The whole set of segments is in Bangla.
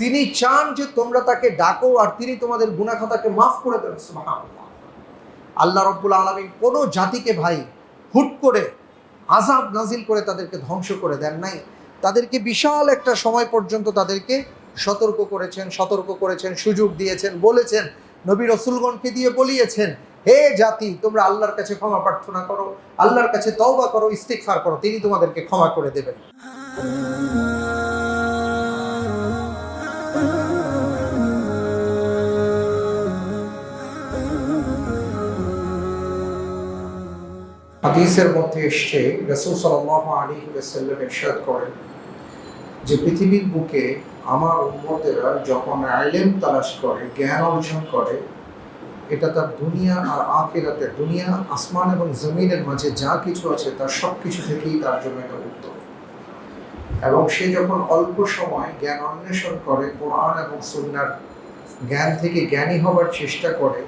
তিনি চান যে তোমরা তাকে ডাকো আর তিনি তোমাদের গুণাখাতাকে মাফ করে দেন আল্লাহ রব্বুল আলমী কোনো জাতিকে ভাই হুট করে আজাব নাজিল করে তাদেরকে ধ্বংস করে দেন নাই। তাদেরকে বিশাল একটা সময় পর্যন্ত তাদেরকে সতর্ক করেছেন সতর্ক করেছেন, সুযোগ দিয়েছেন, বলেছেন, নবী রসুলগণকে দিয়ে বলিয়েছেন, হে জাতি, তোমরা আল্লাহর কাছে ক্ষমা প্রার্থনা করো, আল্লাহর কাছে তওবা করো, ইস্তিগফার করো, তিনি তোমাদেরকে ক্ষমা করে দেবেন। হাদিসের মধ্যে এসছে, রসুল সাল্লাহ আলী সাল্লাম ইরশাদ করেন যে পৃথিবীর বুকে আমার উন্মতেরা যখন আইলেম তালাশ করে, জ্ঞান অর্জন করে, এটা তার দুনিয়া আর আখিরাতে দুনিয়া, আসমান এবং জমিনের মাঝে যা কিছু আছে তার সব কিছু থেকেই তার জন্য এটা উত্তম। এবং সে যখন অল্প সময় জ্ঞান অন্বেষণ করে, কোরআন এবং সুন্নার জ্ঞান থেকে জ্ঞানী হবার চেষ্টা করে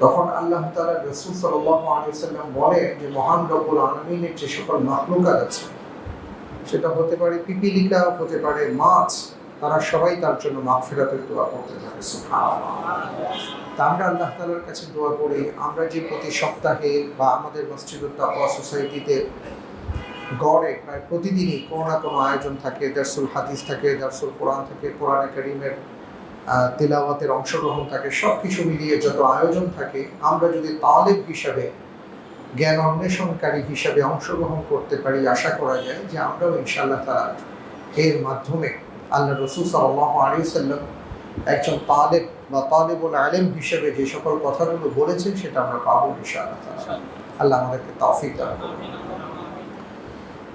তখন আল্লাহ তালা রসুল সাল্লাম বলে যে মহান রব্বুল আলমিনের যে সকল মাহলুকাত আছে সেটা হতে পারে পিপিলিকা হতে পারে মাছ তারা সবাই তার জন্য মাগফিরাতের দোয়া করতে থাকে তা আমরা আল্লাহ তালার কাছে দোয়া করি আমরা যে প্রতি সপ্তাহে বা আমাদের মসজিদুল তাকওয়া সোসাইটিতে গড়ে প্রায় প্রতিদিনই কোনো না কোনো আয়োজন থাকে দারসুল হাদিস থাকে দারসুল কোরআন থাকে কোরআনে আহ, তেলাওয়াতের অংশগ্রহণ থাকে সব কিছু মিলিয়ে যত আয়োজন থাকে আমরা যদি তালেব হিসাবে জ্ঞান অন্বেষণকারী হিসাবে অংশগ্রহণ করতে পারি আশা করা যায় যে আমরাও ইনশাআল্লাহ তারা এর মাধ্যমে আল্লাহ রসুল সাল্লাহ আলী সাল্লাম একজন তালেব বা তালেবুল আলেম হিসেবে যে সকল কথাগুলো বলেছেন সেটা আমরা পাবো ইনশাআল্লাহ তাআলা। আল্লাহ আমাদেরকে তৌফিক দান করুন।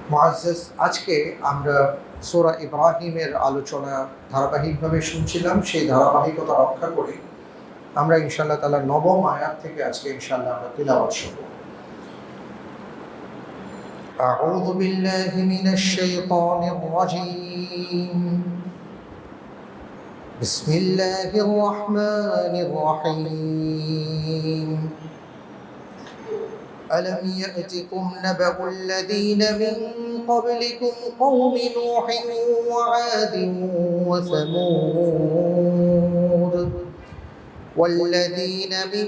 মুআজ্জাজ আজকে আমরা সোরা ইব্রাহিমের আলোচনা ধারাবাহিকভাবে শুনছিলাম সেই ধারাবাহিকতা রক্ষা করে আমরা ইনশাআল্লাহ তাআলা নবম আয়াত থেকে আজকে ইনশাআল্লাহ আমরা তিলাওয়াত শুনব أعوذ بالله من الشيطان الرجيم بسم الله الرحمن الرحيم ألم يأتكم نبأ الذين من قبلكم قوم نوح وعاد وثمود والذين من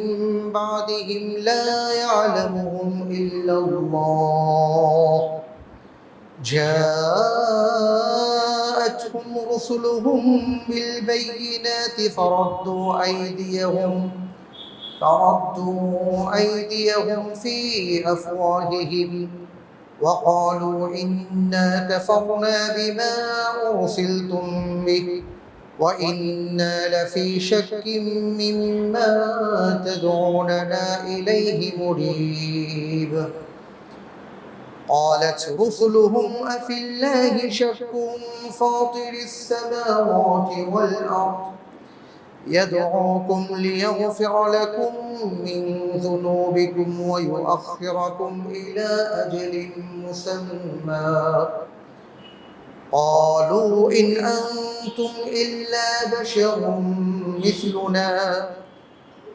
بعدهم لا يعلمهم إلا الله. جاءتهم رسلهم بالبينات فردوا أيديهم فردوا أيديهم في أفواههم. وقالوا إنا كفرنا بما أرسلتم به وإنا لفي شك مما تدعوننا إليه مريب. قالت رسلهم أفي الله شك فاطر السماوات والأرض يدعوكم ليغفر لكم من ذنوبكم ويؤخركم إلى أجل مسمى. قالوا إن أنتم إلا بشر مثلنا.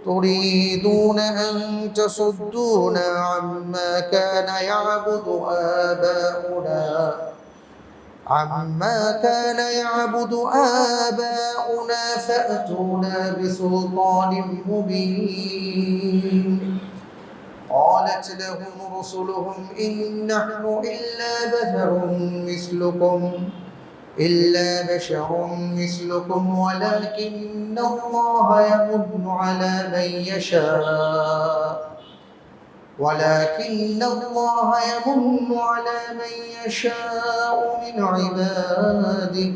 تريدون أن تصدونا عما كان يعبد آباؤنا. عما كان يعبد آباؤنا فأتونا بسلطان مبين قالت لهم رسلهم إن نحن إلا بشر مثلكم إلا بشر مثلكم ولكن الله يمن على من يشاء ولكن الله يمن على من يشاء من عباده.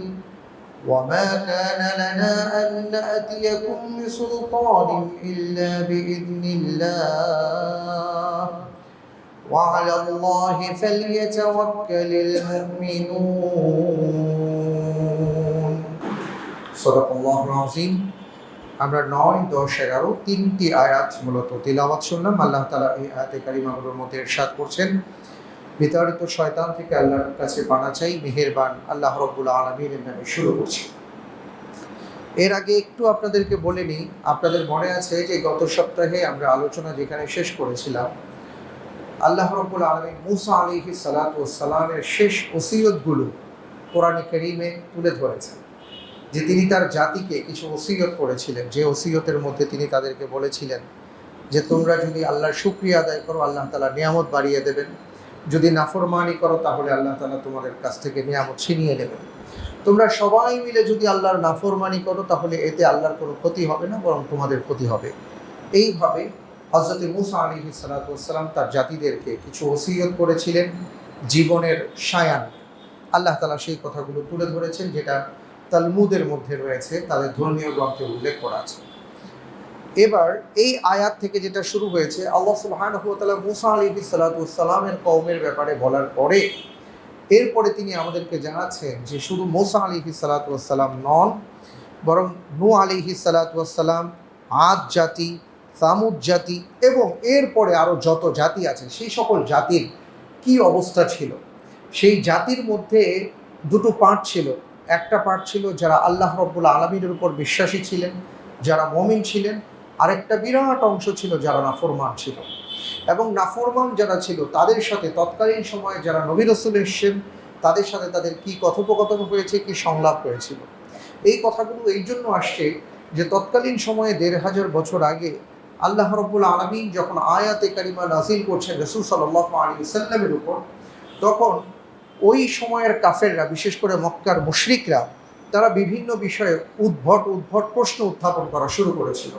وما كان لنا أن نأتيكم بسلطان إلا بإذن الله. وعلى الله فليتوكل المؤمنون. صدق الله العظيم. আমরা নয়, দশ, এগারো তিনটি আয়াত মূলত তিলাওয়াত শুনলাম। আল্লাহ তালা এই আয়াতে কারিমাগুলোর মধ্যে ইরশাদ করছেন। বিতাড়িত শয়তান থেকে আল্লাহর কাছে পানা চাই, মেহেরবান আল্লাহ রব্বুল আলমীর নামে শুরু করছি। এর আগে একটু আপনাদেরকে বলে নিই, আপনাদের মনে আছে যে গত সপ্তাহে আমরা আলোচনা যেখানে শেষ করেছিলাম, আল্লাহ রব্বুল আলমী মুসা আলিহি সালাত ও সালামের শেষ ওসিয়তগুলো কোরআনে করিমে তুলে ধরেছেন। যে তিনি তার জাতিকে কিছু ওসিয়ত করেছিলেন, যে ওসিয়তের মধ্যে তিনি তাদেরকে বলেছিলেন যে, তোমরা যদি আল্লাহর শুক্রিয়া আদায় করো, আল্লাহ তালা নিয়ামত বাড়িয়ে দেবেন। যদি নাফরমানি করো, তাহলে আল্লাহ তালা তোমাদের কাছ থেকে নিয়ামত ছিনিয়ে নেবেন। তোমরা সবাই মিলে যদি আল্লাহর নাফরমানি করো, তাহলে এতে আল্লাহর কোনো ক্ষতি হবে না, বরং তোমাদের ক্ষতি হবে। এইভাবে হজরত মুসা আলী সালাতাম তার জাতিদেরকে কিছু ওসিয়ত করেছিলেন জীবনের সায়ান আল্লাহ তালা সেই কথাগুলো তুলে ধরেছেন, যেটা তালমুদের মধ্যে রয়েছে, তাদের ধর্মীয় গ্রন্থে উল্লেখ করা আছে। এবার এই আয়াত থেকে যেটা শুরু হয়েছে, আল্লাহ সুবহান মুসা আলী সালাতামের কৌমের ব্যাপারে বলার পরে, এরপরে তিনি আমাদেরকে জানাচ্ছেন যে শুধু মোসা আলিহি সালাতাম নন, বরং নু আলিহি সালাতাম আদ জাতি, সামুদ জাতি এবং এরপরে আরও যত জাতি আছে, সেই সকল জাতির কি অবস্থা ছিল? সেই জাতির মধ্যে দুটো পার্ট ছিল। একটা পার্ট ছিল যারা আল্লাহ রব্বুল আলমীর উপর বিশ্বাসী ছিলেন, যারা মমিন ছিলেন, আরেকটা বিরাট অংশ ছিল যারা নাফরমান ছিল। এবং নাফরমান যারা ছিল, তাদের সাথে তৎকালীন সময়ে যারা নবী রসুল এসছেন, তাদের সাথে তাদের কি কথোপকথন হয়েছে, কি সংলাপ হয়েছিল। এই কথাগুলো এই জন্য আসছে যে তৎকালীন সময়ে দেড় হাজার বছর আগে আল্লাহ রব্বুল আলমিন যখন আয়াতে কারিমা নাজিল করছেন রসুল সাল্লাহ আলী সাল্লামের উপর, তখন ওই সময়ের কাফেররা, বিশেষ করে মক্কার মুশরিকরা, তারা বিভিন্ন বিষয়ে উদ্ভট উদ্ভট প্রশ্ন উত্থাপন করা শুরু করেছিল।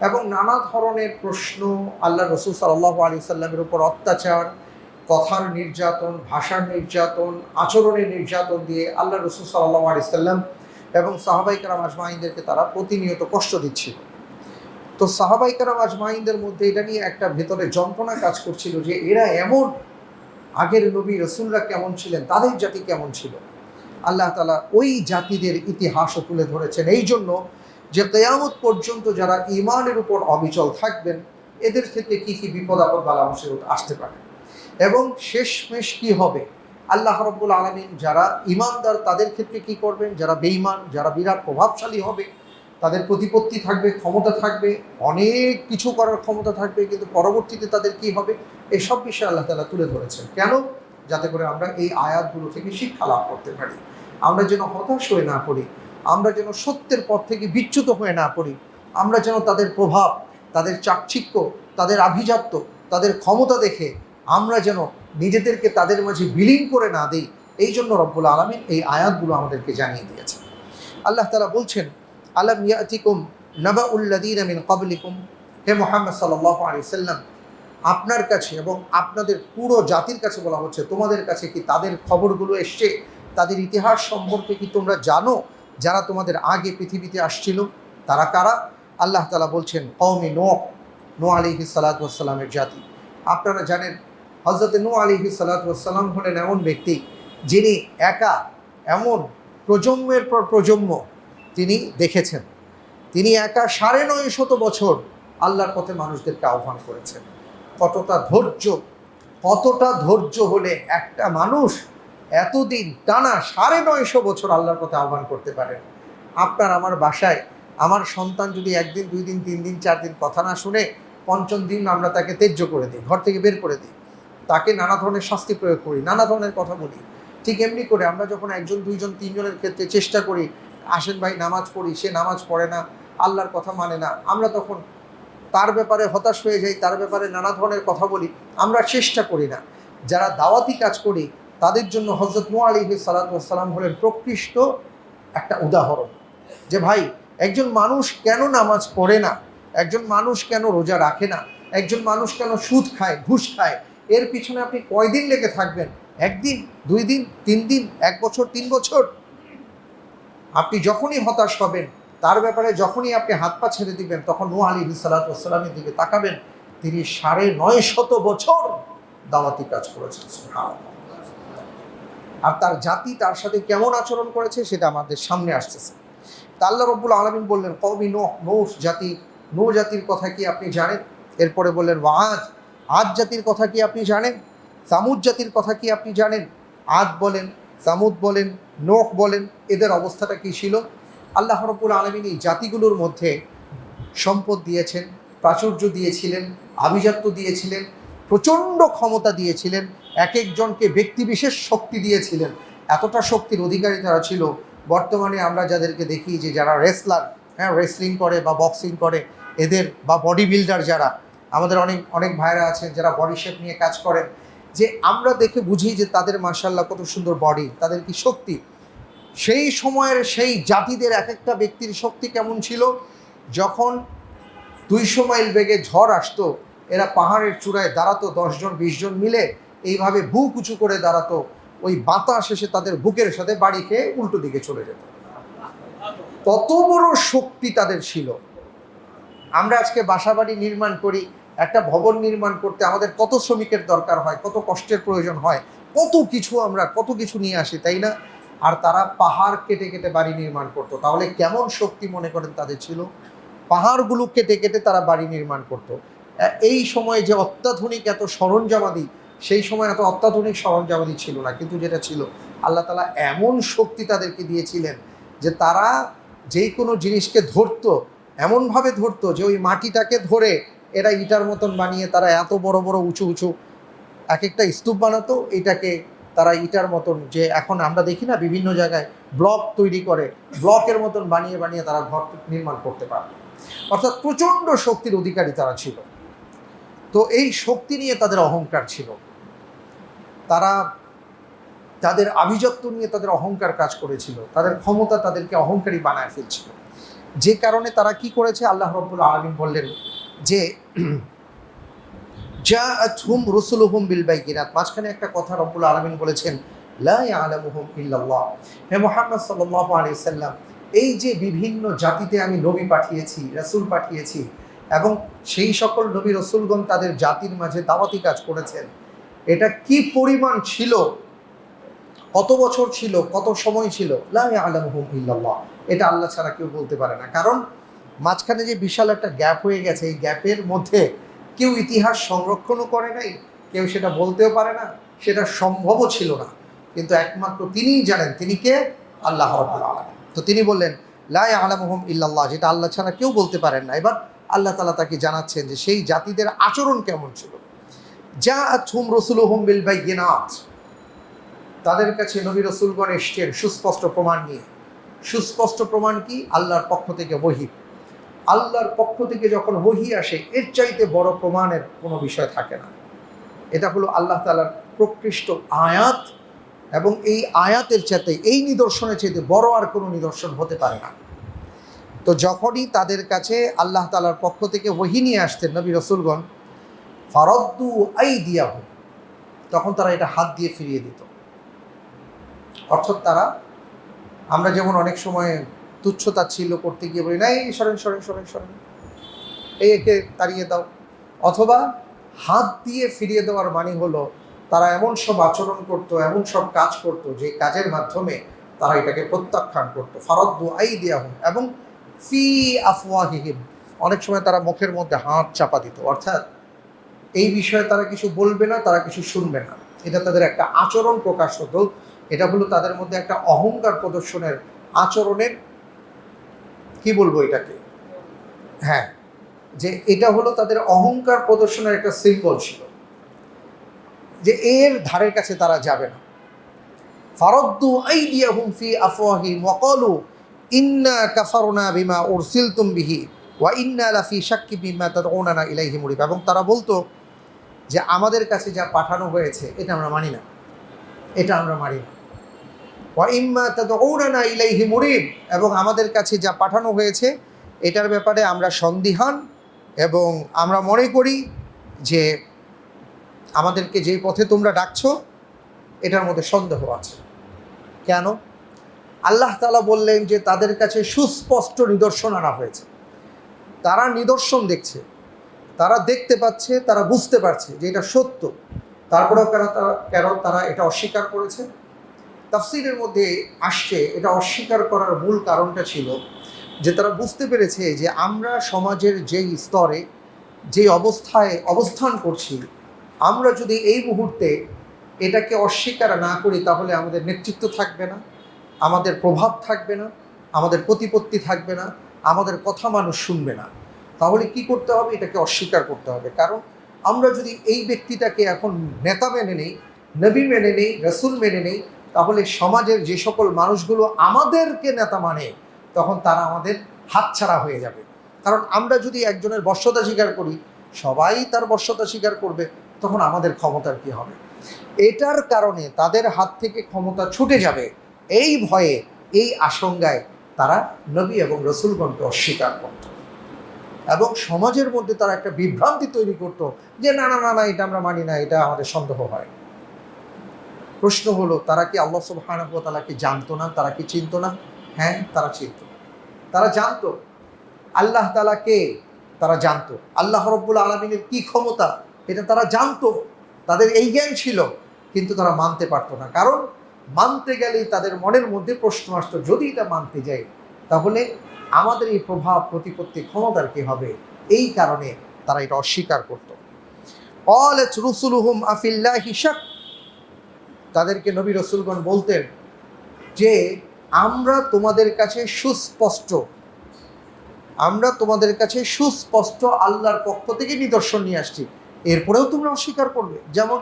এবং নানা ধরনের প্রশ্ন আল্লাহ রসুল সাল্লাহ আলী সাল্লামের উপর অত্যাচার, কথার নির্যাতন, ভাষার নির্যাতন, আচরণের নির্যাতন দিয়ে আল্লাহ রসুল সাল্লাহ আলী সাল্লাম এবং সাহাবাই কারাম আজমাইনদেরকে তারা প্রতিনিয়ত কষ্ট দিচ্ছিল। তো সাহাবাই কারাম আজমাইনদের মধ্যে এটা নিয়ে একটা ভেতরে যন্ত্রণা কাজ করছিল যে এরা এমন আগের নবী রসুলরা কেমন ছিলেন, তাদের জাতি কেমন ছিল? আল্লাহ তালা ওই জাতিদের ইতিহাসও তুলে ধরেছেন। এই জন্য যে কেয়ামত পর্যন্ত যারা ইমানের উপর অবিচল থাকবেন, এদের ক্ষেত্রে কি কি বিপদ আপদ বালা মুসিবত আসতে পারে? এবং শেষমেশ কি হবে? আল্লাহ রব্বুল আলমিন যারা ইমানদার তাদের ক্ষেত্রে কি করবেন? যারা বেঈমান, যারা বিরাট প্রভাবশালী হবে তাদের প্রতিপত্তি থাকবে, ক্ষমতা থাকবে, অনেক কিছু করার ক্ষমতা থাকবে, কিন্তু পরবর্তীতে তাদের কি হবে? এসব বিষয়ে আল্লাহ তালা তুলে ধরেছেন। কেন? যাতে করে আমরা এই আয়াতগুলো থেকে শিক্ষা লাভ করতে পারি। আমরা যেন হতাশ হয়ে না পড়ি, আমরা যেন সত্যের পথ থেকে বিচ্যুত হয়ে না পড়ি, আমরা যেন তাদের প্রভাব, তাদের চাকচিক্য, তাদের আভিজাত্য, তাদের ক্ষমতা দেখে আমরা যেন নিজেদেরকে তাদের মাঝে বিলীন করে না দিই, এই জন্য রব্বুল আলমিন এই আয়াতগুলো আমাদেরকে জানিয়ে দিয়েছে আল্লাহ তালা বলছেন আলম ইয়াতিকুম নবা উল্লাদিন আমিন কবলিকুম হে মোহাম্মদ সাল্লাহ আলি সাল্লাম আপনার কাছে এবং আপনাদের পুরো জাতির কাছে বলা হচ্ছে, তোমাদের কাছে কি তাদের খবরগুলো এসছে? তাদের ইতিহাস সম্পর্কে কি তোমরা জানো? যারা তোমাদের আগে পৃথিবীতে আসছিল, তারা কারা? আল্লাহ তালা বলছেন কৌমি নো নো আলিহি সালাতামের জাতি। আপনারা জানেন হজরত নু আলিহি সালাতাম হলেন এমন ব্যক্তি, যিনি একা, এমন প্রজন্মের পর প্রজন্ম তিনি দেখেছেন। তিনি একা সাড়ে নয় শত বছর আল্লাহর পথে মানুষদেরকে আহ্বান করেছেন। কতটা ধৈর্য কতটা ধৈর্য হলে একটা মানুষ এতদিন টানা সাড়ে নয়শো বছর আল্লাহর পথে আহ্বান করতে পারেন আপনার আমার বাসায় আমার সন্তান যদি একদিন, দুই দিন, তিন দিন, চার দিন কথা না শুনে পঞ্চম দিন আমরা তাকে তেজ্য করে দিই, ঘর থেকে বের করে দিই। তাকে নানা ধরনের শাস্তি প্রয়োগ করি, নানা ধরনের কথা বলি। ঠিক এমনি করে আমরা যখন একজন, দুইজন, তিনজনের ক্ষেত্রে চেষ্টা করি আসেন ভাই নামাজ পড়ি, সে নামাজ পড়ে না, আল্লাহর কথা মানে না। আমরা তখন তার ব্যাপারে হতাশ হয়ে যাই, তার ব্যাপারে নানা ধরনের কথা বলি, আমরা চেষ্টা করি না। যারা দাওয়াতি কাজ করি, তাদের জন্য হজরত নু আলী সালাতাম হলেন প্রকৃষ্ট একটা উদাহরণ। যে ভাই, একজন মানুষ কেন নামাজ পড়ে না? একজন মানুষ কেন রোজা রাখে না? একজন মানুষ কেন সুদ খায়, ঘুষ খায়? এর পিছনে আপনি কয়দিন লেগে থাকবেন? একদিন, দুই দিন, তিন দিন, এক বছর, তিন বছর? আপনি যখনই হতাশ হবেন, তার ব্যাপারে যখনই আপনি হাত পা ছেড়ে দিবেন, তখন নু আলী সালাতামের দিকে তাকাবেন, তিনি সাড়ে নয় শত বছর দাওয়াতি কাজ করেছেন আর তার জাতি তার সাথে কেমন আচরণ করেছে, সেটা আমাদের সামনে আসতেছে। তা আল্লাহ রব্বুল আলমিন বললেন কবি নো নৌস জাতি নৌ জাতির কথা কি আপনি জানেন? এরপরে বললেন ওয়াজ আজ জাতির কথা কি আপনি জানেন? সামুদ জাতির কথা কি আপনি জানেন? আদ বলেন, সামুদ বলেন নোখ বলেন, এদের অবস্থাটা কী ছিল? আল্লাহ রব্বুল আলমিন এই জাতিগুলোর মধ্যে সম্পদ দিয়েছেন, প্রাচুর্য দিয়েছিলেন, আভিজাত্য দিয়েছিলেন, প্রচণ্ড ক্ষমতা দিয়েছিলেন, এক একজনকে ব্যক্তিবিশেষ শক্তি দিয়েছিলেন। এতটা শক্তির অধিকারী তারা ছিল। বর্তমানে আমরা যাদেরকে দেখি যে যারা রেসলার হ্যাঁ রেসলিং করে বা বক্সিং করে, এদের বা বডি বিল্ডার যারা, আমাদের অনেক অনেক ভাইরা আছেন যারা বডি শেপ নিয়ে কাজ করেন। যে আমরা দেখে বুঝি যে তাদের মার্শাল্লাহ কত সুন্দর বডি তাদের কি শক্তি? সেই সময়ের সেই জাতিদের এক একটা ব্যক্তির শক্তি কেমন ছিল? যখন দুইশো মাইল বেগে ঝড় আসতো, এরা পাহাড়ের চূড়ায় দাঁড়াতো, দশজন, বিশজন মিলে এইভাবে বুক উঁচু করে দাঁড়াতো, ওই বাতাস এসে তাদের বুকের সাথে বাড়ি খেয়ে উল্টো দিকে চলে যেত। কত বড় শক্তি তাদের ছিল। আমরা আজকে বাসা বাড়ি নির্মাণ করি একটা ভবন নির্মাণ করতে আমাদের কত শ্রমিকের দরকার হয়, কত কষ্টের প্রয়োজন হয়, কত কিছু আমরা, কত কিছু নিয়ে আসি, তাই না? আর তারা পাহাড় কেটে কেটে বাড়ি নির্মাণ করতো। তাহলে কেমন শক্তি মনে করেন তাদের ছিল? পাহাড়গুলো কেটে কেটে তারা বাড়ি নির্মাণ করতো। এই সময়ে যে অত্যাধুনিক এত সরঞ্জামাদি, সেই সময় এত অত্যাধুনিক সরঞ্জামাদি ছিল না। কিন্তু যেটা ছিল, আল্লাহ তালা এমন শক্তি তাদেরকে দিয়েছিলেন যে তারা যেই কোনো জিনিসকে ধরতো, এমনভাবে ধরতো যে ওই মাটিটাকে ধরে এরা ইটার মতন বানিয়ে তারা এত বড় বড় উঁচু উঁচু এক একটা স্তূপ বানাতো, এটাকে তারা ইটার মতন যে এখন আমরা দেখি না, বিভিন্ন জায়গায় ব্লক তৈরি করে, ব্লকের মতন বানিয়ে বানিয়ে তারা ঘর নির্মাণ করতে পারত। অর্থাৎ প্রচণ্ড শক্তির অধিকারী তারা ছিল। তো এই শক্তি নিয়ে তাদের অহংকার ছিল। তারা তাদের আভিজাত্য নিয়ে তাদের অহংকার কাজ করেছিল। তাদের ক্ষমতা তাদেরকে অহংকারী বানায় ফেলছিল। যে কারণে তারা কি করেছে? আল্লাহ রব্বুল আলমিন বললেন যে যা হুম রসুল হুম বাইকিনাত মাঝখানে একটা কথা রব্বুল আলমিন বলেছেন হে এই যে বিভিন্ন জাতিতে আমি নবী পাঠিয়েছি, রাসূল পাঠিয়েছি, এবং সেই সকল নবী রসুলগণ তাদের জাতির মাঝে দাওয়াতি কাজ করেছেন, এটা কি পরিমাণ ছিল? কত বছর ছিল? কত সময় ছিল? লা ইয়ালামুহুম ইল্লাল্লাহ। এটা আল্লাহ ছাড়া কেউ বলতে পারে না। কারণ মাঝখানে যে বিশাল একটা গ্যাপ হয়ে গেছে, এই গ্যাপের মধ্যে কেউ ইতিহাস সংরক্ষণও করে নাই, কেউ সেটা বলতেও পারে না, সেটা সম্ভবও ছিল না। কিন্তু একমাত্র তিনিই জানেন, তিনি কে? আল্লাহ তো তিনি বললেন, লা আলামহম ইল্লাল্লাহ যেটা আল্লাহ ছাড়া কেউ বলতে পারেন না। এবার আল্লাহ তালা তাকে জানাচ্ছেন যে সেই জাতিদের আচরণ কেমন ছিল। যা থুম রসুল হুম বিল বাইয়িনাত তাদের কাছে নবী রসুলগণ এসছেন সুস্পষ্ট প্রমাণ নিয়ে। সুস্পষ্ট প্রমাণ কি? আল্লাহর পক্ষ থেকে বহি। আল্লাহর পক্ষ থেকে যখন বহি আসে, এর চাইতে বড় প্রমাণের কোনো বিষয় থাকে না। এটা হলো আল্লাহ তালার প্রকৃষ্ট আয়াত এবং এই আয়াতের চাইতে, এই নিদর্শনের চাইতে বড় আর কোনো নিদর্শন হতে পারে না। তো যখনই তাদের কাছে আল্লাহ তালার পক্ষ থেকে ওহি নিয়ে আসতেন নবী রসুলগণ, ফারদ্দু আই দিয়াহু তখন তারা এটা হাত দিয়ে ফিরিয়ে দিত। অর্থাৎ তারা, আমরা যেমন অনেক সময় তুচ্ছ তাচ্ছিল্য করতে গিয়ে বলি না এই সরেন সরেন সরেন সরেন। এই একে তাড়িয়ে দাও। অথবা হাত দিয়ে ফিরিয়ে দেওয়ার মানে হলো, তারা এমন সব আচরণ করতো, এমন সব কাজ করতো, যে কাজের মাধ্যমে তারা এটাকে প্রত্যাখ্যান করতো। ফারদ্দু আই দিয়াহু এবং ফি আফওয়াহিহিম। অনেক সময় তারা মুখের মধ্যে হাত চাপা দিত। অর্থাৎ এই বিষয়ে তারা কিছু বলবে না, তারা কিছু শুনবে না। এটা তাদের একটা আচরণ প্রকাশ হতো। এটা হলো তাদের মধ্যে একটা অহংকার প্রদর্শনের আচরণের কি বলব এটাকে? হ্যাঁ যে এটা হলো তাদের অহংকার প্রদর্শনের একটা সিম্বল ছিল। যে এর ধারের কাছে তারা যাবে না। ফারদ্দু আইদিয়াহুম ফি আফওয়াহিম ওয়া ক্বালু, ইন্না কাফারনা বিমা উরসিলতুম বিহি ওয়া ইন্না লাফি শাক্কি বিমা তাদউনানা ইলাইহি মুরিব। এবং তারা বলতো যে, আমাদের কাছে যা পাঠানো হয়েছে, এটা আমরা মানি না। এটা আমরা মানি না। এবং আমাদের কাছে যা পাঠানো হয়েছে, এটার ব্যাপারে আমরা সন্দিহান এবং আমরা মনে করি যে আমাদেরকে যে পথে তোমরা ডাকছো, এটার মধ্যে সন্দেহ আছে। কেন? আল্লাহ তালা বললেন যে তাদের কাছে সুস্পষ্ট নিদর্শন আনা হয়েছে। তারা নিদর্শন দেখছে, তারা দেখতে পাচ্ছে, তারা বুঝতে পারছে যে এটা সত্য। তারপরেও কেন তারা কেন তারা এটা অস্বীকার করেছে? তাফসিরের মধ্যে আসছে, এটা অস্বীকার করার মূল কারণটা ছিল যে তারা বুঝতে পেরেছে যে আমরা সমাজের যেই স্তরে, যেই অবস্থায় অবস্থান করছি, আমরা যদি এই মুহূর্তে এটাকে অস্বীকার না করি, তাহলে আমাদের নেতৃত্ব থাকবে না, আমাদের প্রভাব থাকবে না, আমাদের প্রতিপত্তি থাকবে না, আমাদের কথা মানুষ শুনবে না। তাহলে কি করতে হবে? এটাকে অস্বীকার করতে হবে। কারণ আমরা যদি এই ব্যক্তিটাকে এখন নেতা মেনে নেই, নবী মেনে নেই, রসুল মেনে নেই তাহলে সমাজের যে সকল মানুষগুলো আমাদেরকে নেতা মানে তখন তারা আমাদের হাতছাড়া হয়ে যাবে। কারণ আমরা যদি একজনের বর্ষতা স্বীকার করি, সবাই তার বর্ষতা স্বীকার করবে, তখন আমাদের ক্ষমতার কি হবে? এটার কারণে তাদের হাত থেকে ক্ষমতা ছুটে যাবে। এই ভয়ে, এই আশঙ্কায় তারা নবী এবং রসুলগণকে অস্বীকার করত। এবং সমাজের মধ্যে তারা একটা বিভ্রান্তি তৈরি করত যে, না না না না, এটা আমরা মানি না, এটা আমাদের সন্দেহ হয়। প্রশ্ন হলো, তারা কি আল্লাহ সুবহানাহু ওয়া তাআলাকে জানতো না? তারা কি চিনতো না? হ্যাঁ তারা চিনত। তারা জানতো। আল্লাহ তালাকে তারা জানতো। আল্লাহ রব্বুল আলমিনের কি ক্ষমতা? এটা তারা জানতো। তাদের এই জ্ঞান ছিল, কিন্তু তারা মানতে পারতো না। কারণ মানতে গেলেই তাদের মনের মধ্যে প্রশ্ন আসতো, যদি এটা মানতে যাই, তাহলে আমাদের এই প্রভাব প্রতিপত্তি ক্ষমতার কি হবে? এই কারণে তারা এটা অস্বীকার করতো। অল অলেচ রুসুলুহুম আফিল্লাহ হিসাক তাদেরকে নবী রসুলগণ বলতেন যে, আমরা তোমাদের কাছে সুস্পষ্ট, আমরা তোমাদের কাছে সুস্পষ্ট আল্লাহর পক্ষ থেকে নিদর্শন নিয়ে আসছি। এরপরেও তোমরা অস্বীকার করবে। যেমন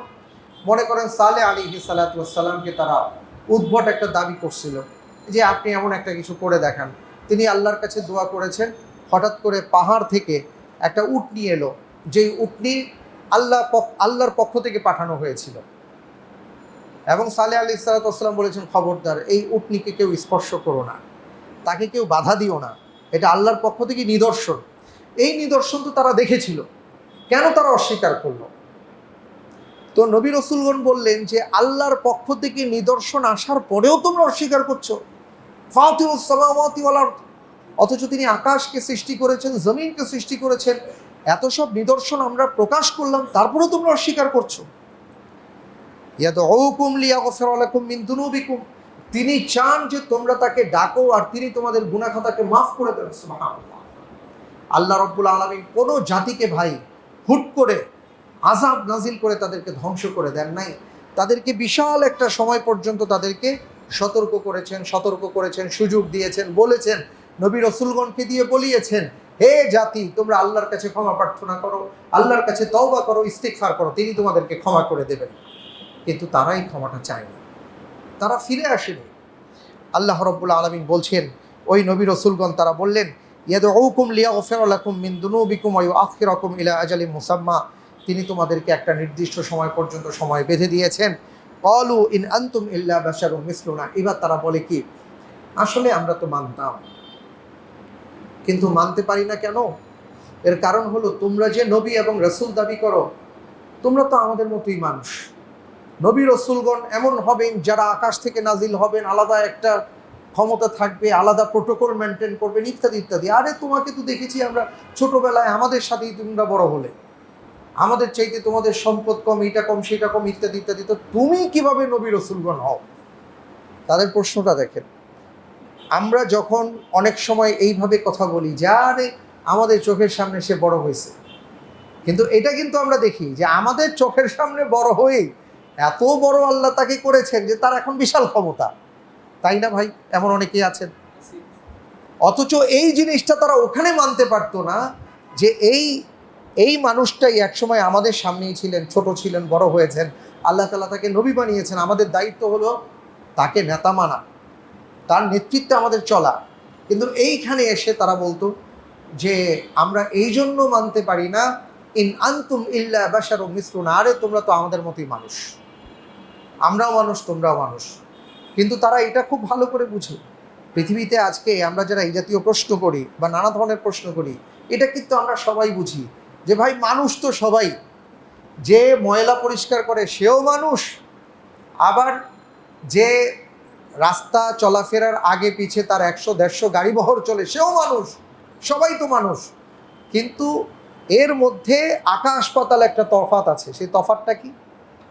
মনে করেন সালে আলী সালাতামকে তারা উদ্ভট একটা দাবি করছিল যে, আপনি এমন একটা কিছু করে দেখান। তিনি আল্লাহর কাছে দোয়া করেছেন। হঠাৎ করে পাহাড় থেকে একটা উটনি এলো, যেই উটনি আল্লাহ আল্লাহর পক্ষ থেকে পাঠানো হয়েছিল। এবং সালে আলী সালাতাম বলেছেন, খবরদার, এই উটনিকে কেউ স্পর্শ করো না। তাকে কেউ বাধা দিও না। এটা আল্লাহর পক্ষ থেকে নিদর্শন। এই নিদর্শন তো তারা দেখেছিল। কেন তারা অস্বীকার করল? তো নবী রসুলগণ বললেন যে, আল্লাহর পক্ষ থেকে নিদর্শন আসার পরেও তোমরা অস্বীকার করছ। ফাতিউসামাওয়াতিওয়ালার অথচ তিনি আকাশকে সৃষ্টি করেছেন, জমিনকে সৃষ্টি করেছেন। এত সব নিদর্শন আমরা প্রকাশ করলাম, তারপরেও তোমরা অস্বীকার করছ। তিনি চান যে তোমরা তাকে ডাকো আর তিনি তোমাদের গুনাখাতাকে মাফ করে দেন আল্লাহ রব্বুল আলামিন কোনো জাতিকে ভাই হুট করে আজাব নাজিল করে তাদেরকে ধ্বংস করে দেন নাই। তাদেরকে বিশাল একটা সময় পর্যন্ত তাদেরকে সতর্ক করেছেন সতর্ক করেছেন, সুযোগ দিয়েছেন, বলেছেন, নবী রসুলগণকে দিয়ে বলিয়েছেন, হে জাতি, তোমরা আল্লাহর কাছে ক্ষমা প্রার্থনা করো, আল্লাহর কাছে তওবা করো, ইস্তিগফার করো, তিনি তোমাদেরকে ক্ষমা করে দেবেন। কিন্তু তারাই ক্ষমাটা চায়নি। তারা ফিরে আসেনি। আল্লাহ রব্বুল আলমিন বলছেন, ওই নবী রসুলগণ তারা বললেন, ইয়াদউকুম লিয়াগফিরা লাকুম মিন দুনুবিকুম ওয়া ইউআখিরাকুম ইলা আজালি মুসাম্মা। তিনি তোমাদেরকে একটা নির্দিষ্ট সময় পর্যন্ত সময় বেঁধে দিয়েছেন। কলু ইন আন্তুম ইল্লা বাশারুম মিসলুনা। এবার তারা বলে কি, আসলে আমরা তো মানতাম। কিন্তু মানতে পারি না কেন? এর কারণ হলো, তোমরা যে নবী এবং রসুল দাবি করো, তোমরা তো আমাদের মতোই মানুষ। নবী রসুলগণ এমন হবেন, যারা আকাশ থেকে নাজিল হবেন, আলাদা একটা ক্ষমতা থাকবে, আলাদা প্রোটোকল মেনটেন করবেন, ইত্যাদি ইত্যাদি। আরে, তোমাকে তো দেখেছি আমরা ছোটবেলায় আমাদের সাথেই তোমরা বড় হলে। আমাদের চাইতে তোমাদের সম্পদ কম, এটা কম, সেটা কম, ইত্যাদি ইত্যাদি। তো তুমি কীভাবে নবী রসুলগণ হও? তাদের প্রশ্নটা দেখেন। আমরা যখন অনেক সময় এইভাবে কথা বলি, যে আরে, আমাদের চোখের সামনে সে বড় হয়েছে। কিন্তু এটা কিন্তু আমরা দেখি যে আমাদের চোখের সামনে বড় হয়েই এত বড় আল্লাহ তাকে করেছেন যে তার এখন বিশাল ক্ষমতা। তাই না ভাই? এমন অনেকেই আছেন। অথচ এই জিনিসটা তারা ওখানে মানতে পারতো না যে এই এই মানুষটাই একসময় আমাদের সামনেই ছিলেন, ছোট ছিলেন, বড় হয়েছেন। আল্লাহ তালা তাকে নবী বানিয়েছেন। আমাদের দায়িত্ব হলো তাকে নেতা মানা। তার নেতৃত্বে আমাদের চলা। কিন্তু এইখানে এসে তারা বলতো যে, আমরা এই জন্য মানতে পারি না, ইন আন্তুম ইল্লা বাসার মিশ্রুন আরে তোমরা তো আমাদের মতোই মানুষ। আমরাও মানুষ, তোমরাও মানুষ। কিন্তু তারা এটা খুব ভালো করে বুঝে। পৃথিবীতে আজকে আমরা যারা এই জাতীয় প্রশ্ন করি বা নানা ধরনের প্রশ্ন করি, এটা কিন্তু আমরা সবাই বুঝি যে ভাই মানুষ তো সবাই। যে ময়লা পরিষ্কার করে সেও মানুষ। আবার যে রাস্তা চলাফেরার আগে পিছে তার একশো, দেড়শো গাড়ি বহর চলে সেও মানুষ। সবাই তো মানুষ। কিন্তু এর মধ্যে আকাশ পাতাল একটা তফাত আছে। সেই তফাতটা কি?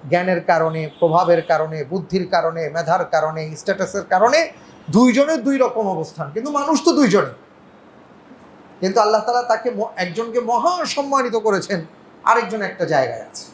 জ্ঞানের কারণে, প্রভাবের কারণে, বুদ্ধির কারণে, মেধার কারণে, স্ট্যাটাসের কারণে দুইজনের দুই রকম অবস্থান। কিন্তু মানুষ তো দুইজনে। কিন্তু আল্লাহ তালা তাকে একজনকে মহা সম্মানিত করেছেন, আরেকজন একটা জায়গায় আছে।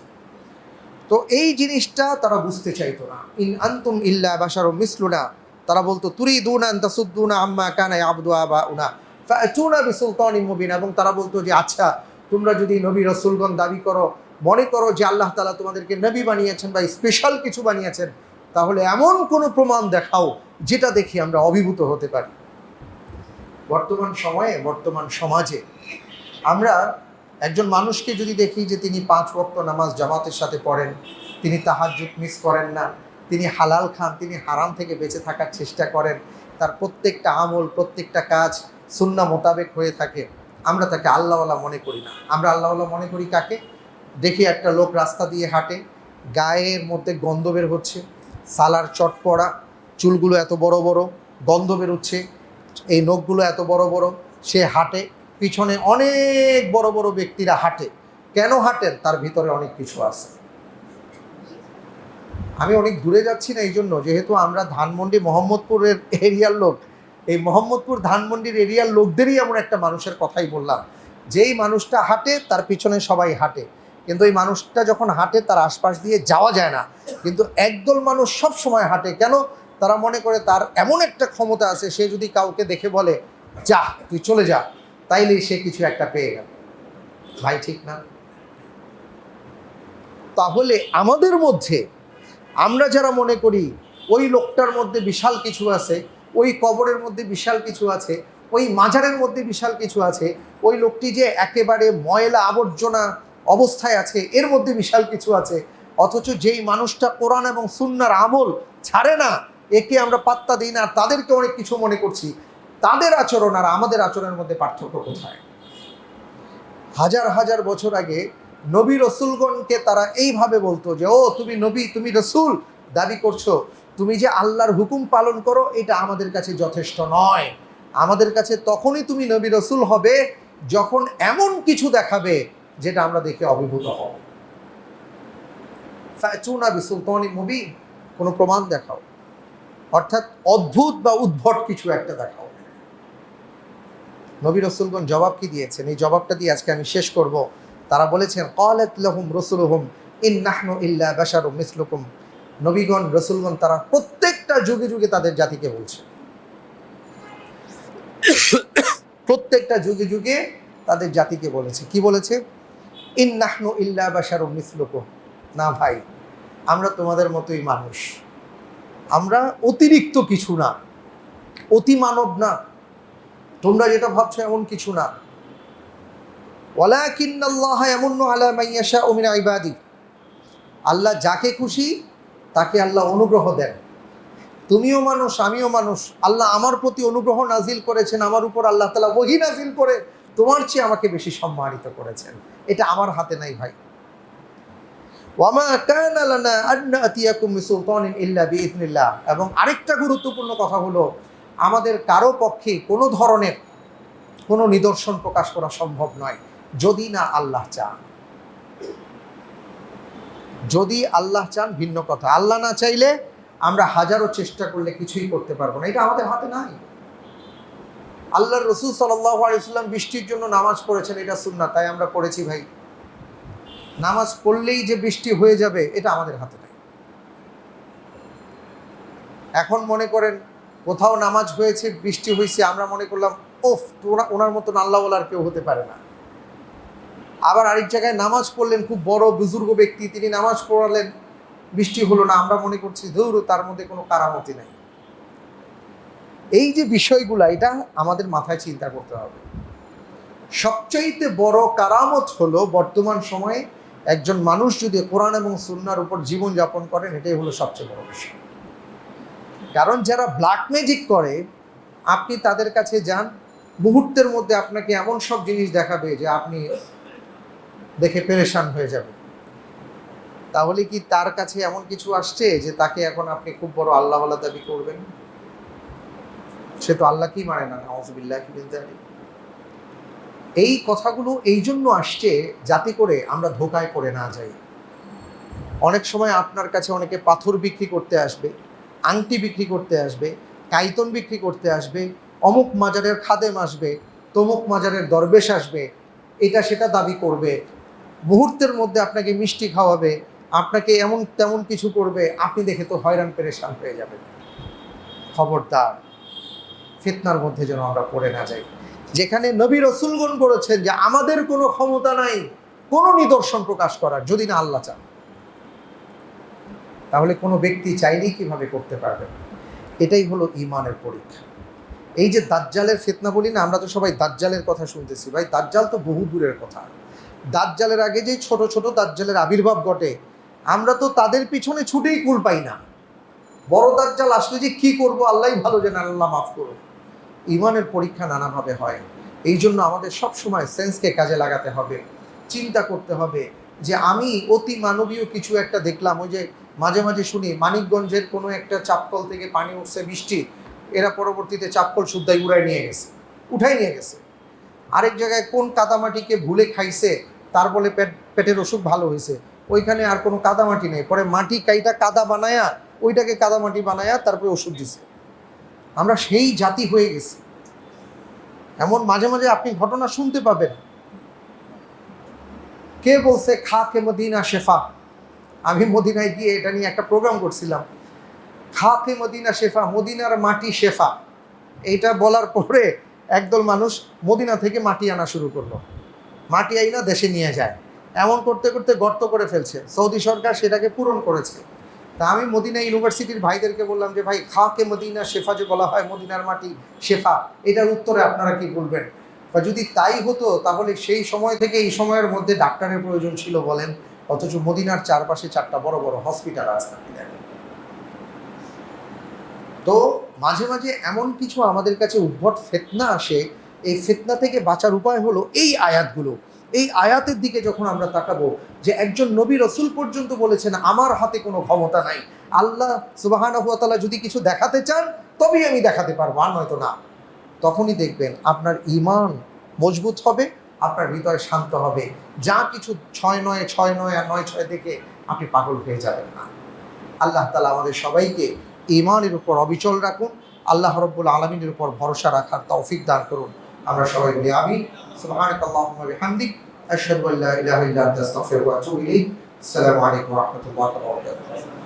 তো এই জিনিসটা তারা বুঝতে চাইতো না। ইন আন্তুম ইল্লা বাসার মিসলুনা। তারা বলতো তুরি দুনা তাসুদ্দুনা আম্মা কানা আবদু আবা উনা ফাতুনা বিসুলতানি মুবিন। এবং তারা বলতো যে আচ্ছা তোমরা যদি নবী রসুলগণ দাবি করো মনে করো যে আল্লাহ তালা তোমাদেরকে নবী বানিয়েছেন বা স্পেশাল কিছু বানিয়েছেন, তাহলে এমন কোনো প্রমাণ দেখাও যেটা দেখি আমরা অভিভূত হতে পারি। বর্তমান সময়ে, বর্তমান সমাজে আমরা একজন মানুষকে যদি দেখি যে তিনি পাঁচ ওয়াক্ত নামাজ জামাতের সাথে পড়েন, তিনি তাহাজ্জুদ মিস করেন না, তিনি হালাল খান, তিনি হারাম থেকে বেঁচে থাকার চেষ্টা করেন, তার প্রত্যেকটা আমল, প্রত্যেকটা কাজ সুন্না মোতাবেক হয়ে থাকে, আমরা তাকে আল্লাহওয়ালা মনে করি না। আমরা আল্লাহওয়ালা মনে করি কাকে? দেখি একটা লোক রাস্তা দিয়ে হাঁটে, গায়ের মধ্যে গন্ধ বের হচ্ছে, সালার চট পড়া চুলগুলো এত বড় বড়, গন্ধ বেরোচ্ছে এই নখগুলো এত বড় বড়, সে হাঁটে, পিছনে অনেক বড় বড় ব্যক্তিরা হাঁটে। কেন হাঁটেন? তার ভিতরে অনেক কিছু আছে। আমি অনেক দূরে যাচ্ছি না এই জন্য, যেহেতু আমরা ধানমন্ডি মোহাম্মদপুরের এরিয়ার লোক। এই মোহাম্মদপুর ধানমন্ডির এরিয়ার লোকদেরই এমন একটা মানুষের কথাই বললাম। যেই মানুষটা হাঁটে, তার পিছনে সবাই হাঁটে। কিন্তু এই মানুষটা যখন হাঁটে, তার আশপাশ দিয়ে যাওয়া যায় না। কিন্তু একদল মানুষ সব সময় হাঁটে। কেন? তারা মনে করে তার এমন একটা ক্ষমতা আছে, সে যদি কাউকে দেখে বলে, যা, তুই চলে যা। তাইলেই সে কিছু একটা পেয়ে গেল। ভাই, ঠিক না? তাহলে আমাদের মধ্যে, আমরা যারা মনে করি, ওই লোকটার মধ্যে বিশাল কিছু আছে, ওই কবরের মধ্যে বিশাল কিছু আছে, ওই মাজারের মধ্যে বিশাল কিছু আছে, ওই লোকটি যে একেবারে ময়লা আবর্জনা অবস্থায় আছে, এর মধ্যে বিশাল কিছু আছে। অথচ যেই মানুষটা কোরআন এবং সুন্নার আমল ছাড়ে না, একে আমরা পাত্তা দিই না তাদেরকে অনেক কিছু মনে করছি। তাদের আচরণ আর আমাদের আচরণের মধ্যে পার্থক্য কোথায়? হাজার হাজার বছর আগে নবী রসুলগণকে তারা এইভাবে বলতো যে, ও, তুমি নবী, তুমি রসুল, দাবি করছ। তুমি যে আল্লাহর হুকুম পালন করো, এটা আমাদের কাছে যথেষ্ট নয়। আমাদের কাছে তখনই তুমি নবী রসুল হবে, যখন এমন কিছু দেখাবে যেটা আমরা দেখে অভিভূত হব। ফ্যাচুনা বিসুলতনি মুবি কোনো প্রমাণ দেখাও। অর্থাৎ অদ্ভুত বা উদ্ভট কিছু একটা দেখাও। নবী রসুলগণ জবাব কি দিয়েছেন? এই জবাবটা দিয়ে আজকে আমি শেষ করব। তারা বলেছেন, কলাত লহুম রসুলহুম ইন্নাহনু ইল্লা বাশারু মিসলুকুম। নবীগণ, রসুলগণ, তারা প্রত্যেকটা যুগে যুগে তাদের জাতিকে বলছে। প্রত্যেকটা যুগে যুগে তাদের জাতিকে বলেছে। কি বলেছে? ইন্নাহনু ইল্লা বাশারু মিসলুকুম। না ভাই, আমরা তোমাদের মতোই মানুষ। আমরা অতিরিক্ত কিছু না, অতি মানব না। তোমরা যেটা ভাবছ এমন কিছু না। ওয়ালাকিন্নাল্লাহ এমন আলা মাইয়াশা ওমিন ইবাদি। আল্লাহ যাকে খুশি, তাকে আল্লাহ অনুগ্রহ দেন। তুমিও মানুষ, আমিও মানুষ। আল্লাহ আমার প্রতি অনুগ্রহ নাজিল করেছেন, আমার উপর আল্লাহ তালা ওহি নাজিল করে তোমার চেয়ে আমাকে বেশি সম্মানিত করেছেন। এটা আমার হাতে নাই ভাই। ওয়ামা কানা লানা আন নাতিয়াকুম বিসুলতানিন ইল্লা এবং আরেকটা গুরুত্বপূর্ণ কথা হলো, আমাদের কারও পক্ষে কোনো ধরনের কোনো নিদর্শন প্রকাশ করা সম্ভব নয়, যদি না আল্লাহ চান। যদি আল্লাহ চান, ভিন্ন কথা। আল্লাহ না চাইলে আমরা হাজারো চেষ্টা করলে কিছুই করতে পারব না। এটা আমাদের হাতে নাই। আল্লাহর রসুল সাল্লাহ আলিয়াল্লাম বৃষ্টির জন্য নামাজ পড়েছেন, এটা সুন্না তাই আমরা পড়েছি ভাই। নামাজ পড়লেই যে বৃষ্টি হয়ে যাবে, এটা আমাদের হাতে নাই। এখন মনে করেন, কোথাও নামাজ হয়েছে, বৃষ্টি হয়েছে আমরা মনে করলাম, ওফ ওনা- ওনার মতন আল্লাহ আর কেউ হতে পারে না। আবার আরেক জায়গায় নামাজ পড়লেন, খুব বড় বুজুর্গ ব্যক্তি, তিনি নামাজ পড়ালেন, বৃষ্টি হলো না, আমরা মনে করছি, ধৌর, তার মধ্যে কোনো কারামতি নাই। এই যে বিষয়গুলা, এটা আমাদের মাথায় চিন্তা করতে হবে। সবচাইতে বড় কারামত হলো বর্তমান সময়ে একজন মানুষ যদি কোরআন এবং সুন্নার উপর জীবন যাপন করেন, এটাই হলো সবচেয়ে বড় বিষয়। কারণ যারা ব্ল্যাক ম্যাজিক করে, আপনি তাদের কাছে যান, মুহূর্তের মধ্যে আপনাকে এমন সব জিনিস দেখাবে যে আপনি দেখে পেরেশান হয়ে যাবেন। তাহলে কি তার কাছে এমন কিছু আসছে যে তাকে এখন আপনি খুব বড় আল্লাহওয়ালা দাবি করবেন? সে তো আল্লাহকেই মানে না নওয়াজবিল্লাহ এই কথাগুলো এই জন্য আসছে যাতে করে আমরা ধোকায় পড়ে না যাই। অনেক সময় আপনার কাছে অনেকে পাথর বিক্রি করতে আসবে, আংটি বিক্রি করতে আসবে, কাইতন বিক্রি করতে আসবে, অমুক মাজারের খাদেম আসবে, তমুক মাজারের দরবেশ আসবে, এটা সেটা দাবি করবে, মুহূর্তের মধ্যে আপনাকে মিষ্টি খাওয়াবে, আপনাকে এমন তেমন কিছু করবে, আপনি দেখে তো হয়রান, পেরেশান হয়ে যাবেন। খবরদার। ফিতনার মধ্যে যেন আমরা পড়ে না যাই। যেখানে নবী রসুলগণ বলেছেন যে আমাদের কোনো ক্ষমতা নাই, কোনো নিদর্শন প্রকাশ করার, যদি না আল্লাহ চান। তাহলে কোনো ব্যক্তি চাইলেই কীভাবে করতে পারবে? এটাই হলো ইমানের পরীক্ষা। এই যে দাজ্জালের ফেতনা বলি না, আমরা তো সবাই দাজ্জালের কথা শুনতেছি। ভাই, দাজ্জাল তো বহু দূরের কথা। দাজ্জালের আগে যে ছোট ছোট দাজ্জালের আবির্ভাব ঘটে, আমরা তো তাদের পিছনে ছুটেই কুল পাই না। বড় দাজ্জাল আসলে যে কি করব, আল্লাহই ভালো জানে, আল্লাহ মাফ করুন ইমানের পরীক্ষা নানাভাবে হয়। এই জন্য আমাদের সব সময় সেন্সকে কাজে লাগাতে হবে, চিন্তা করতে হবে যে আমি অতি মানবীয় কিছু একটা দেখলাম, ওই যে মাঝে মাঝে শুনি মানিকগঞ্জের কোনো একটা চাপকল থেকে পানি উঠছে, বৃষ্টি, এরা পরবর্তীতে চাপকল শুদ্ধাই উড়াই নিয়ে গেছে উঠাই নিয়ে গেছে। আরেক জায়গায় কোন কাদামাটিকে ভুলে খাইছে, তার বলে পেট, পেটের অসুখ ভালো হয়েছে, ওইখানে আর কোনো কাদামাটি নেই, পরে মাটি কাইটা কাদা বানায়া, ওইটাকে কাদামাটি বানায়া তারপরে ওষুধ দিছে। আমরা সেই জাতি হয়ে গেছি। এমন মাঝে মাঝে আপনি ঘটনা শুনতে পাবেন। কে বলছে, খা কে মদিনা শেফা আমি মদিনায় গিয়ে এটা নিয়ে একটা প্রোগ্রাম করছিলাম। খা কে মদিনা শেফা মদিনার মাটি শেফা এইটা বলার পরে একদল মানুষ মদিনা থেকে মাটি আনা শুরু করল। মাটি আইনা দেশে নিয়ে যায়। এমন করতে করতে গর্ত করে ফেলছে। সৌদি সরকার সেটাকে পূরণ করেছে। তা আমি মদিনা ইউনিভার্সিটির ভাইদেরকে বললাম যে, ভাই, খাকে মদিনা শেফা যে বলা হয়, মদিনার মাটি শেফা, এটার উত্তরে আপনারা কি বলবেন? বা যদি তাই হতো, তাহলে সেই সময় থেকে এই সময়ের মধ্যে ডাক্তারের প্রয়োজন ছিল বলেন, অথচ মদিনার চারপাশে চারটা বড় বড় হসপিটাল আছে আপনি দেখেন। তো মাঝে মাঝে এমন কিছু আমাদের কাছে উদ্ভট ফেতনা আসে, এই ফেতনা থেকে বাঁচার উপায় হলো এই আয়াতগুলো। এই আয়াতের দিকে যখন আমরা তাকাবো, যে একজন নবী রসুল পর্যন্ত বলেছেন, আমার হাতে কোনো ক্ষমতা নাই। আল্লাহ সুবাহানহুয়াতালা যদি কিছু দেখাতে চান, তবেই আমি দেখাতে পারব, আর নয়তো না। তখনই দেখবেন আপনার ইমান মজবুত হবে, আপনার হৃদয় শান্ত হবে। যা কিছু ছয় নয় ছয় নয় আর নয় ছয় দেখে আপনি পাগল হয়ে যাবেন না। আল্লাহ তালা আমাদের সবাইকে ইমানের উপর অবিচল রাখুন। আল্লাহ রব্বুল আলমিনের উপর ভরসা রাখার তৌফিক দান করুন। আমরা সবাই বলি আমি সুবহানাক আল্লাহুম্মা বিহামদিক আশহাদু আল্লা ইলাহা ইল্লা আনতা আস্তাগফিরুকা ওয়া আতুবু ইলাইক আসসালামু আলাইকুম ওয়া রাহমাতুল্লাহি ওয়া বারাকাতুহু